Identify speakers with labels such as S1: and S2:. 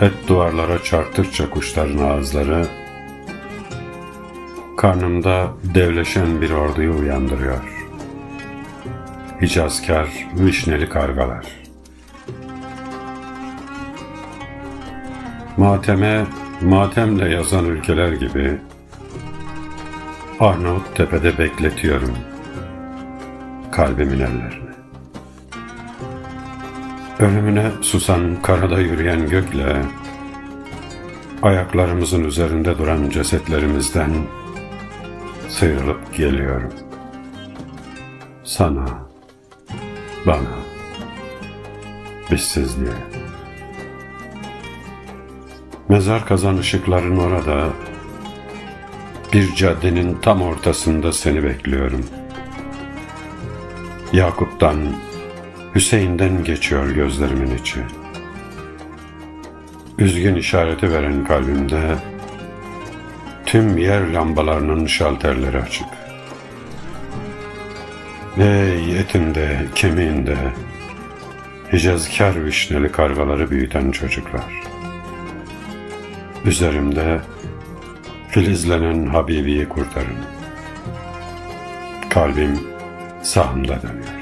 S1: Et duvarlara çarptıkça kuşların ağızları, karnımda devleşen bir orduyu uyandırıyor. Hicazkar, vişneli kargalar. Mateme, matemle yazan ülkeler gibi Arnavut tepede bekletiyorum kalbimin ellerini. Ölümüne susan karada yürüyen gökle ayaklarımızın üzerinde duran cesetlerimizden sıyrılıp geliyorum. Sana, bana, bizsizliğe. Mezar kazan ışıkların orada, bir caddenin tam ortasında seni bekliyorum. Yakup'tan, Hüseyin'den geçiyor gözlerimin içi. Üzgün işareti veren kalbimde tüm yer lambalarının şalterleri açık. Ey etimde, kemiğinde Hicazkar vişneli kargaları büyüten çocuklar. Üzerimde filizlenen Habibi'yi kurtarın. Kalbim sağımda dönüyor.